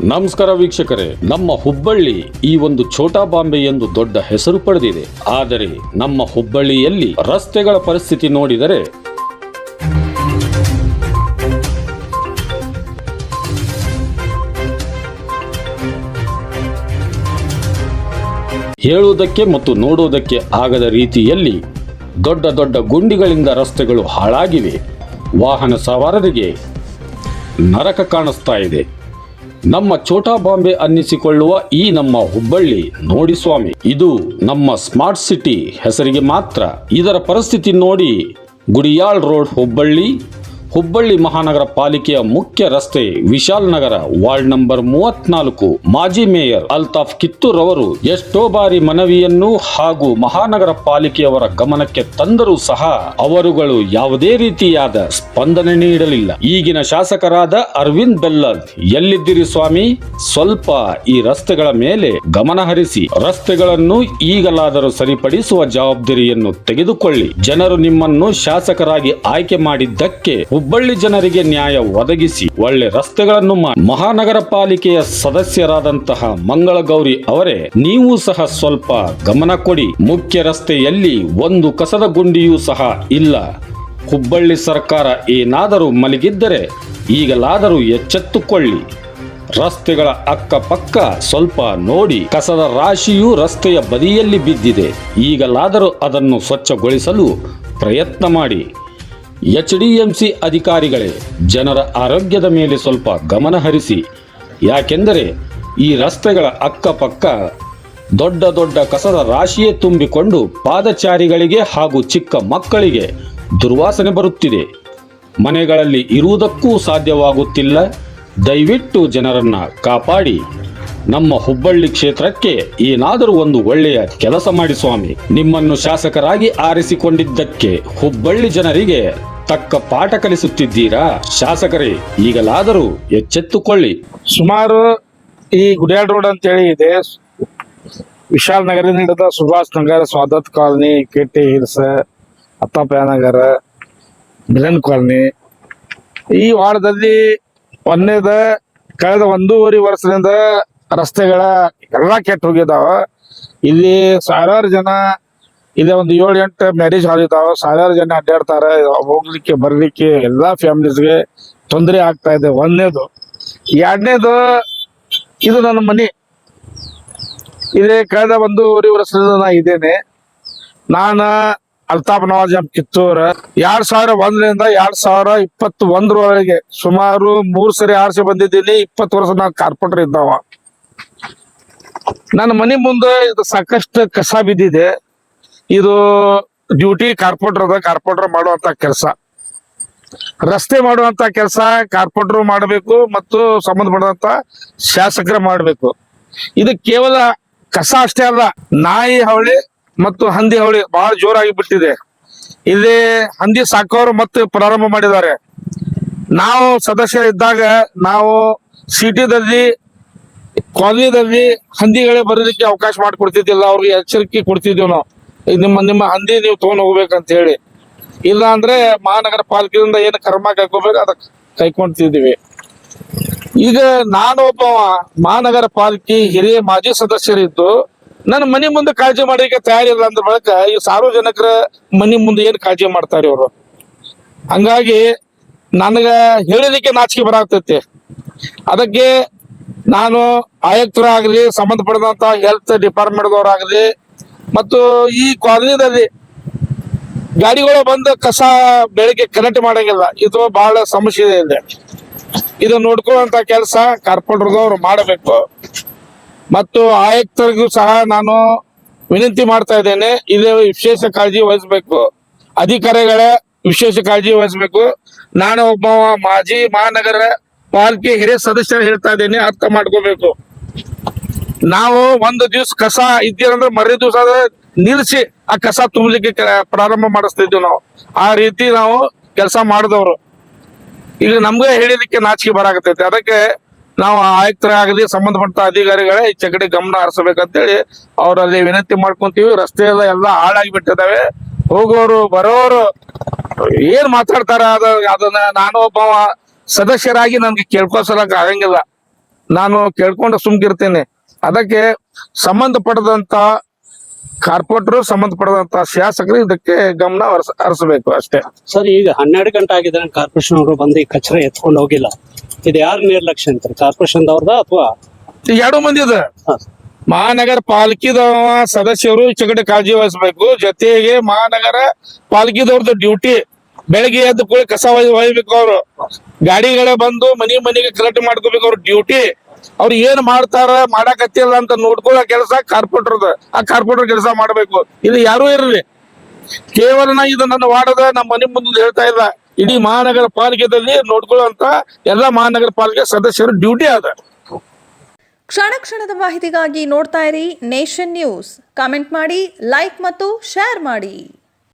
ನಮಸ್ಕಾರ ವೀಕ್ಷಕರೇ, ನಮ್ಮ ಹುಬ್ಬಳ್ಳಿ ಈ ಒಂದು ಛೋಟಾ ಬಾಂಬೆ ಎಂದು ದೊಡ್ಡ ಹೆಸರು ಪಡೆದಿದೆ. ಆದರೆ ನಮ್ಮ ಹುಬ್ಬಳ್ಳಿಯಲ್ಲಿ ರಸ್ತೆಗಳ ಪರಿಸ್ಥಿತಿ ನೋಡಿದರೆ ಹೇಳುವುದಕ್ಕೆ ಮತ್ತು ನೋಡುವುದಕ್ಕೆ ಆಗದ ರೀತಿಯಲ್ಲಿ ದೊಡ್ಡ ದೊಡ್ಡ ಗುಂಡಿಗಳಿಂದ ರಸ್ತೆಗಳು ಹಾಳಾಗಿವೆ. ವಾಹನ ಸವಾರರಿಗೆ ನರಕ ಕಾಣಿಸ್ತಾ ಇದೆ. ನಮ್ಮ ಛೋಟಾ ಬಾಂಬೆ ಅನ್ನಿಸಿಕೊಳ್ಳುವ ಈ ನಮ್ಮ ಹುಬ್ಬಳ್ಳಿ. ನೋಡಿ ಸ್ವಾಮಿ, ಇದು ನಮ್ಮ ಸ್ಮಾರ್ಟ್ ಸಿಟಿ ಹೆಸರಿಗೆ ಮಾತ್ರ. ಇದರ ಪರಿಸ್ಥಿತಿ ನೋಡಿ ಗುಡಿಯಾಳ್ ರೋಡ್ ಹುಬ್ಬಳ್ಳಿ. ಹುಬ್ಬಳ್ಳಿ ಮಹಾನಗರ ಪಾಲಿಕೆಯ ಮುಖ್ಯ ರಸ್ತೆ ವಿಶಾಲ್ ನಗರ ವಾರ್ಡ್ ನಂಬರ್ ಮೂವತ್ನಾಲ್ಕು. ಮಾಜಿ ಮೇಯರ್ ಅಲ್ತಾಫ್ ಕಿತ್ತೂರ್ ಅವರು ಎಷ್ಟೋ ಬಾರಿ ಮನವಿಯನ್ನು ಹಾಗೂ ಮಹಾನಗರ ಪಾಲಿಕೆಯವರ ಗಮನಕ್ಕೆ ತಂದರೂ ಸಹ ಅವರುಗಳು ಯಾವುದೇ ರೀತಿಯಾದ ಸ್ಪಂದನೆ ನೀಡಲಿಲ್ಲ. ಈಗಿನ ಶಾಸಕರಾದ ಅರವಿಂದ್ ಬೆಲ್ಲದ್, ಎಲ್ಲಿದ್ದೀರಿ ಸ್ವಾಮಿ? ಸ್ವಲ್ಪ ಈ ರಸ್ತೆಗಳ ಮೇಲೆ ಗಮನ ಹರಿಸಿ. ರಸ್ತೆಗಳನ್ನು ಈಗಲಾದರೂ ಸರಿಪಡಿಸುವ ಜವಾಬ್ದಾರಿಯನ್ನು ತೆಗೆದುಕೊಳ್ಳಿ. ಜನರು ನಿಮ್ಮನ್ನು ಶಾಸಕರಾಗಿ ಆಯ್ಕೆ ಮಾಡಿದ್ದಕ್ಕೆ ಹುಬ್ಬಳ್ಳಿ ಜನರಿಗೆ ನ್ಯಾಯ ಒದಗಿಸಿ ಒಳ್ಳೆ ರಸ್ತೆಗಳನ್ನು ಮಾಡಿ ಮಹಾನಗರ ಪಾಲಿಕೆಯ ಸದಸ್ಯರಾದಂತಹ ಮಂಗಳಗೌರಿ ಅವರೇ, ನೀವು ಸಹ ಸ್ವಲ್ಪ ಗಮನ ಕೊಡಿ. ಮುಖ್ಯ ರಸ್ತೆಯಲ್ಲಿ ಒಂದು ಕಸದ ಗುಂಡಿಯೂ ಸಹ ಇಲ್ಲ. ಹುಬ್ಬಳ್ಳಿ ಸರ್ಕಾರ ಏನಾದರೂ ಮಲಗಿದ್ದರೆ ಈಗಲಾದರೂ ಎಚ್ಚೆತ್ತುಕೊಳ್ಳಿ. ರಸ್ತೆಗಳ ಅಕ್ಕಪಕ್ಕ ಸ್ವಲ್ಪ ನೋಡಿ. ಕಸದ ರಾಶಿಯು ರಸ್ತೆಯ ಬದಿಯಲ್ಲಿ ಬಿದ್ದಿದೆ. ಈಗಲಾದರೂ ಅದನ್ನು ಸ್ವಚ್ಛಗೊಳಿಸಲು ಪ್ರಯತ್ನ ಮಾಡಿ. ಎಚ್ ಡಿ ಎಂ ಸಿ ಅಧಿಕಾರಿಗಳೇ ಜನರ ಆರೋಗ್ಯದ ಮೇಲೆ ಸ್ವಲ್ಪ ಗಮನ ಹರಿಸಿ, ಯಾಕೆಂದರೆ ಈ ರಸ್ತೆಗಳ ಅಕ್ಕಪಕ್ಕ ದೊಡ್ಡ ದೊಡ್ಡ ಕಸದ ರಾಶಿಯೇ ತುಂಬಿಕೊಂಡು ಪಾದಚಾರಿಗಳಿಗೆ ಹಾಗೂ ಚಿಕ್ಕ ಮಕ್ಕಳಿಗೆ ದುರ್ವಾಸನೆ ಬರುತ್ತಿದೆ. ಮನೆಗಳಲ್ಲಿ ಇರುವುದಕ್ಕೂ ಸಾಧ್ಯವಾಗುತ್ತಿಲ್ಲ. ದಯವಿಟ್ಟು ಜನರನ್ನ ಕಾಪಾಡಿ. ನಮ್ಮ ಹುಬ್ಬಳ್ಳಿ ಕ್ಷೇತ್ರಕ್ಕೆ ಏನಾದರೂ ಒಂದು ಒಳ್ಳೆಯ ಕೆಲಸ ಮಾಡಿ ಸ್ವಾಮಿ. ನಿಮ್ಮನ್ನು ಶಾಸಕರಾಗಿ ಆರಿಸಿಕೊಂಡಿದ್ದಕ್ಕೆ ಹುಬ್ಬಳ್ಳಿ ಜನರಿಗೆ ತಕ್ಕ ಪಾಠ ಕಲಿಸುತ್ತಿದ್ದೀರಾ? ಶಾಸಕರೇ, ಈಗಲಾದರೂ ಎಚ್ಚೆತ್ತುಕೊಳ್ಳಿ. ಸುಮಾರು ಈ ಗುಡಿಯಾಡ್ ರೋಡ್ ಅಂತೇಳಿ ಇದೆ. ವಿಶಾಲ್ ನಗರದಿಂದ ಹಿಡಿದ Subhash Nagar Swagat colony KT hills Attappa Nagar, Milan colony. ಈ ವಾರದಲ್ಲಿ ಒಂದೇದ ಕಳೆದ ಒಂದೂವರೆ ವರ್ಷದಿಂದ ರಸ್ತೆಗಳ ಎಲ್ಲ ಕೆಟ್ಟ ಹೋಗಿದಾವ. ಇಲ್ಲಿ ಸಾವಿರಾರು ಜನ ಇಲ್ಲಿ ಒಂದು ಏಳು ಎಂಟು ಮ್ಯಾರೇಜ್ ಹಾಲ್ ಇದಾವ ಸಾವಿರಾರು ಜನ ಅಡ್ಡಾಡ್ತಾರೆ. ಹೋಗ್ಲಿಕ್ಕೆ, ಬರ್ಲಿಕ್ಕೆ ಎಲ್ಲಾ ಫ್ಯಾಮಿಲೀಸ್ಗೆ ತೊಂದರೆ ಆಗ್ತಾ ಇದೆ. ಒಂದನೇದು. ಎರಡನೇದು, ಇದು ನನ್ನ ಮನೆ. ಇದೇ ಕಳೆದ ಒಂದೂವರೆ ವರ್ಷದಿಂದ ನಾ ಇದ್ದೇನೆ. ನಾನು ಅಲ್ತಾಫ್ ನವಾಜ್ ಕಿತ್ತೂರ್. ಎರಡ್ ಸಾವಿರ ಒಂದರಿಂದ ಎರಡ್ ಸಾವಿರ ಇಪ್ಪತ್ತು ಒಂದರವರೆಗೆ ಸುಮಾರು ಮೂರ್ ಸರಿ ಆರ್ಸಿ ಬಂದಿದ್ದೀನಿ. ಇಪ್ಪತ್ತು ವರ್ಷ ನಾನು ಕಾರ್ಪೊರೇಟರ್ ಇದ್ದಾವ. ನನ್ನ ಮನೆ ಮುಂದೆ ಇದು ಸಾಕಷ್ಟು ಕಸ ಬಿದ್ದಿದೆ. ಇದು ಡ್ಯೂಟಿ ಕಾರ್ಪೊರೇಟರ್ ಅದ ಕಾರ್ಪೊರೇಟರ್ ಮಾಡುವಂತ ಕೆಲಸ. ರಸ್ತೆ ಮಾಡುವಂತ ಕೆಲಸ ಕಾರ್ಪೊರೇಟರ್ ಮಾಡಬೇಕು ಮತ್ತು ಸಂಬಂಧಪಟ್ಟಂತ ಶಾಸಕರ ಮಾಡಬೇಕು. ಇದು ಕೇವಲ ಕಸ ಅಷ್ಟೇ ಅಲ್ಲ, ನಾಯಿ ಹವಳಿ ಮತ್ತು ಹಂದಿ ಹವಳಿ ಬಹಳ ಜೋರಾಗಿ ಬಿಟ್ಟಿದೆ. ಇಲ್ಲಿ ಹಂದಿ ಸಾಕೋರು ಮತ್ತೆ ಪ್ರಾರಂಭ ಮಾಡಿದ್ದಾರೆ. ನಾವು ಸದಸ್ಯ ಇದ್ದಾಗ ನಾವು ಸಿಟಿದಲ್ಲಿ, ಕಾಲನಿದಲ್ಲಿ ಹಂದಿಗಳೇ ಬರೋದಕ್ಕೆ ಅವಕಾಶ ಮಾಡಿಕೊಡ್ತಿದ್ದಿಲ್ಲ, ಅವ್ರಿಗೆ ಎಚ್ಚರಿಕೆ ಕೊಡ್ತಿದ್ದೇವೆ ನಾವು. ನಿಮ್ಮ ನಿಮ್ಮ ಹಂದಿ ನೀವು ತಗೊಂಡ್ ಹೋಗ್ಬೇಕಂತ ಹೇಳಿ. ಇಲ್ಲ ಅಂದ್ರೆ ಮಹಾನಗರ ಪಾಲಿಕೆಯಿಂದ ಏನು ಕರ್ಮ ಕೈಕೋಬೇಕು ಅದಕ್ಕೆ ಕೈಕೊಂತಿದೀವಿ ಈಗ ನಾನು ಒಬ್ಬ ಮಹಾನಗರ ಪಾಲಿಕೆ ಹಿರಿಯ ಮಾಜಿ ಸದಸ್ಯರಿದ್ದು, ನನ್ನ ಮನೆ ಮುಂದೆ ಕಾಳಜಿ ಮಾಡೋಕೆ ತಯಾರಿಲ್ಲ ಅಂದ್ರ ಬಳಿಕ ಈ ಸಾರ್ವಜನಿಕರ ಮನೆ ಮುಂದೆ ಏನು ಕಾಳಜಿ ಮಾಡ್ತಾರೆ ಇವರು? ಹಂಗಾಗಿ ನನಗ ಹೇಳಲಿಕ್ಕೆ ನಾಚಿಕೆ ಬರಾಗ್ತೈತಿ ಅದಕ್ಕೆ ನಾನು ಆಯುಕ್ತರಾಗಲಿ, ಸಂಬಂಧಪಟ್ಟಂತ ಹೆಲ್ತ್ ಡಿಪಾರ್ಟ್ಮೆಂಟ್ದವರಾಗಲಿ ಮತ್ತು ಈ ಕಾಲನಿದಲ್ಲಿ ಗಾಡಿಗಳು ಬಂದ ಕಸ ಬೆಳಿಗ್ಗೆ ಕನೆಕ್ಟ್ ಮಾಡಂಗಿಲ್ಲ. ಇದು ಬಹಳ ಸಮಸ್ಯೆ ಇದೆ ಇದು ನೋಡ್ಕೊಳ್ಳುವಂತ ಕೆಲಸ ಕಾರ್ಪೊರೇಟರ್ದವ್ರು ಮಾಡಬೇಕು. ಮತ್ತು ಆಯುಕ್ತರಿಗೂ ಸಹ ನಾನು ವಿನಂತಿ ಮಾಡ್ತಾ ಇದ್ದೇನೆ. ಇಲ್ಲಿ ವಿಶೇಷ ಕಾಳಜಿ ವಹಿಸಬೇಕು. ಅಧಿಕಾರಿಗಳ ವಿಶೇಷ ಕಾಳಜಿ ವಹಿಸಬೇಕು. ನಾನು ಒಬ್ಬ ಮಾಜಿ ಮಹಾನಗರ ಪಾಲಿಕೆ ಹಿರಿಯ ಸದಸ್ಯರು ಹೇಳ್ತಾ ಇದ್ದೇನೆ. ಅರ್ಥ ಮಾಡ್ಕೋಬೇಕು. ನಾವು ಒಂದು ದಿವ್ಸ ಕಸ ಇದ್ದೀರಂದ್ರೆ ಮರಿ ದಿವಸ ನಿಲ್ಲಿಸಿ ಆ ಕಸ ತುಂಬಲಿಕ್ಕೆ ಪ್ರಾರಂಭ ಮಾಡಿಸ್ತಿದ್ವಿ ನಾವು. ಆ ರೀತಿ ನಾವು ಕೆಲಸ ಮಾಡಿದವರು. ಈಗ ನಮ್ಗೆ ಹೇಳಿದಕ್ಕೆ ನಾಚಿಕೆ ಬರಾಕತೈತಿ ಅದಕ್ಕೆ ನಾವು ಆಯುಕ್ತರಾಗಲಿ ಸಂಬಂಧಪಟ್ಟ ಅಧಿಕಾರಿಗಳೇ ಈ ಚಕಡಿ ಗಮನ ಹರಿಸಬೇಕಂತೇಳಿ ಅವರಲ್ಲಿ ವಿನಂತಿ ಮಾಡ್ಕೊಂತೀವಿ. ರಸ್ತೆ ಎಲ್ಲ ಎಲ್ಲ ಹಾಳಾಗಿ ಬಿಟ್ಟಿದ್ದಾವೆ ಹೋಗೋರು, ಬರೋರು ಏನ್ ಮಾತಾಡ್ತಾರ ಅದ ಅದನ್ನ ನಾನು ಒಬ್ಬ ಸದಸ್ಯರಾಗಿ ನನ್ಗೆ ಕೇಳ್ಕೊಸಲಕ್ ಆಗಂಗಿಲ್ಲ ನಾನು ಕೇಳ್ಕೊಂಡು ಸುಮ್ಕಿರ್ತೇನೆ. ಅದಕ್ಕೆ ಸಂಬಂಧಪಟ್ಟದಂತ ಕಾರ್ಪೊರೇಟರ್ ಸಂಬಂಧಪಟ್ಟದಂತ ಶಾಸಕರು ಇದಕ್ಕೆ ಗಮನ ಹರಿಸ ಹರಿಸಬೇಕು ಅಷ್ಟೇ. ಸರ್ ಈಗ ಹನ್ನೆರಡು ಗಂಟೆ ಆಗಿದೆ ಕಾರ್ಪೊರೇಷನ್ ಅವರು ಬಂದು ಈ ಕಚರ ಎತ್ಕೊಂಡು ಹೋಗಿಲ್ಲ. ಇದು ಯಾರು ನಿರ್ಲಕ್ಷ್ಯ ಅಂತಾರೆ ಕಾರ್ಪೊರೇಷನ್ ಅವ್ರದ ಅಥವಾ? ಎರಡು ಮಂದಿ ಇದೆ ಮಹಾನಗರ ಪಾಲಿಕೆದವ ಸದಸ್ಯರು ಈ ಕಡೆ ಕಾಳಜಿ ವಹಿಸಬೇಕು. ಜೊತೆಗೆ ಮಹಾನಗರ ಪಾಲಿಕೆದವ್ರದ್ದು ಡ್ಯೂಟಿ. ಬೆಳಗ್ಗೆ ಎದ್ದು ಕೂಡ ಕಸ ಒಯ್- ಒಯ್ಬೇಕು ಅವರು. ಗಾಡಿಗಳೇ ಬಂದು ಮನೆ ಮನಿಗೆ ಕಲೆಕ್ಟ್ ಮಾಡ್ಕೋಬೇಕು ಅವ್ರ ಡ್ಯೂಟಿ. ಅವ್ರು ಏನ್ ಮಾಡ್ತಾರ ಮಾಡಾಕತ್ತಿಲ್ಲ ಅಂತ ನೋಡ್ಕೊಳ್ಳೋ ಕೆಲಸ ಕಾರ್ಪೊರೇಟರ್ದ ಆ ಕಾರ್ಪೊರೇಟರ್ ಕೆಲಸ ಮಾಡ್ಬೇಕು. ಇದು ಯಾರು ಇರಲಿ. ಕೇವಲ ಇದು ನನ್ನ ವಾಡದ, ನಮ್ಮ ಮನೆ ಮುಂದೆ ಹೇಳ್ತಾ ಇಲ್ಲ ಇಡೀ ಮಹಾನಗರ ಪಾಲಿಕೆದಲ್ಲಿ ನೋಡ್ಕೊಳ್ಳುವಂತ ಎಲ್ಲಾ ಮಹಾನಗರ ಪಾಲಿಕೆ ಸದಸ್ಯರು ಡ್ಯೂಟಿ ಅದ ಕ್ಷಣ ಕ್ಷಣದ ಮಾಹಿತಿಗಾಗಿ ನೋಡ್ತಾ ಇರಿ ನೇಷನ್ ನ್ಯೂಸ್. ಕಾಮೆಂಟ್ ಮಾಡಿ, ಲೈಕ್ ಮತ್ತು ಶೇರ್ ಮಾಡಿ.